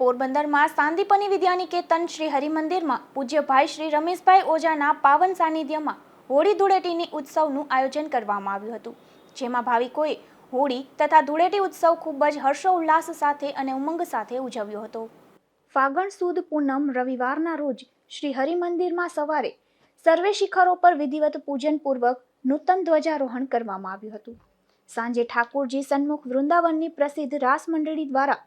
પોરબંદરમાં સાંદીપની વિદ્યાનિકેતન શ્રી હરિમંદિરમાં પૂજ્ય ભાઈ શ્રી રમેશભાઈ ઓઝાના પાવન સાનિધ્યમાં હોળી ધૂળેટીની ઉત્સવનું આયોજન કરવામાં આવ્યું હતું. જેમાં ભાવિકોએ હોળી તથા ધૂળેટી ઉત્સવ ખૂબ જ હર્ષોલ્લાસ સાથે અને ઉમંગ સાથે ઉજવ્યો હતો. ફાગણ સુદ પૂનમ રવિવારના રોજ શ્રી હરિમંદિરમાં સવારે સર્વે શિખરો પર વિધિવત પૂજનપૂર્વક નૂતન ધ્વજારોહણ કરવામાં આવ્યું હતું. સાંજે ઠાકોરજી સન્મુખ વૃંદાવનની પ્રસિદ્ધ રાસ મંડળી દ્વારા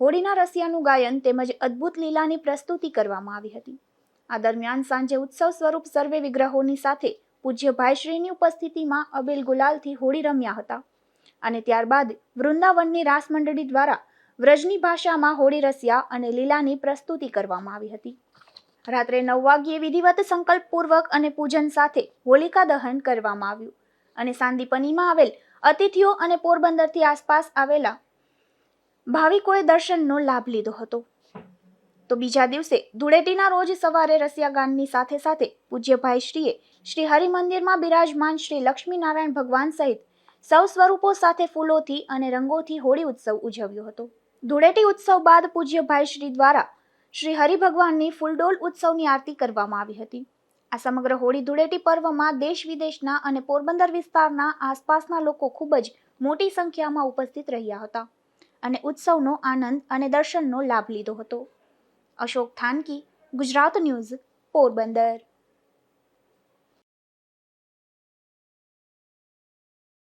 હોળીના રસિયાનું ગાયન તેમજ અદ્ભુત લીલાની પ્રસ્તુતિ કરવામાં આવી હતી. આ દરમિયાન સાંજે ઉત્સવ સ્વરૂપ સર્વે વિગ્રહોની સાથે પૂજ્ય ભાઈશ્રીની ઉપસ્થિતિમાં અબેલ ગુલાલથી હોળી રમ્યા હતા. અને ત્યારબાદ વૃંદાવનની રાસ મંડળી દ્વારા વ્રજની ભાષામાં હોળી રસિયા અને લીલાની પ્રસ્તુતિ કરવામાં આવી હતી. રાત્રે નવ વાગ્યે વિધિવત સંકલ્પપૂર્વક અને પૂજન સાથે હોલિકા દહન કરવામાં આવ્યું. અને સાંદીપનીમાં આવેલ અતિથિઓ અને પોરબંદરથી આસપાસ આવેલા ભાવિકોએ દર્શનનો લાભ લીધો હતો. તો બીજા દિવસે ધૂળેટીના રોજ સવારે રસિયાગાનની સાથે સાથે પૂજ્યભાઈ શ્રીએ શ્રી હરિમંદિરમાં બિરાજમાન શ્રી લક્ષ્મીનારાયણ ભગવાન સહિત સૌ સ્વરૂપો સાથે ફૂલોથી અને રંગોથી હોળી ઉત્સવ ઉજવ્યો હતો. ધૂળેટી ઉત્સવ બાદ પૂજ્યભાઈ શ્રી દ્વારા શ્રી હરિભગવાનની ફૂલડોલ ઉત્સવની આરતી કરવામાં આવી હતી. આ સમગ્ર હોળી ધૂળેટી પર્વમાં દેશ વિદેશના અને પોરબંદર વિસ્તારના આસપાસના લોકો ખૂબ જ મોટી સંખ્યામાં ઉપસ્થિત રહ્યા હતા. અને ઉત્સવનો આનંદ અને દર્શનનો લાભ લીધો હતો. અશોક થાનકી ગુજરાત ન્યૂઝ પોરબંદર.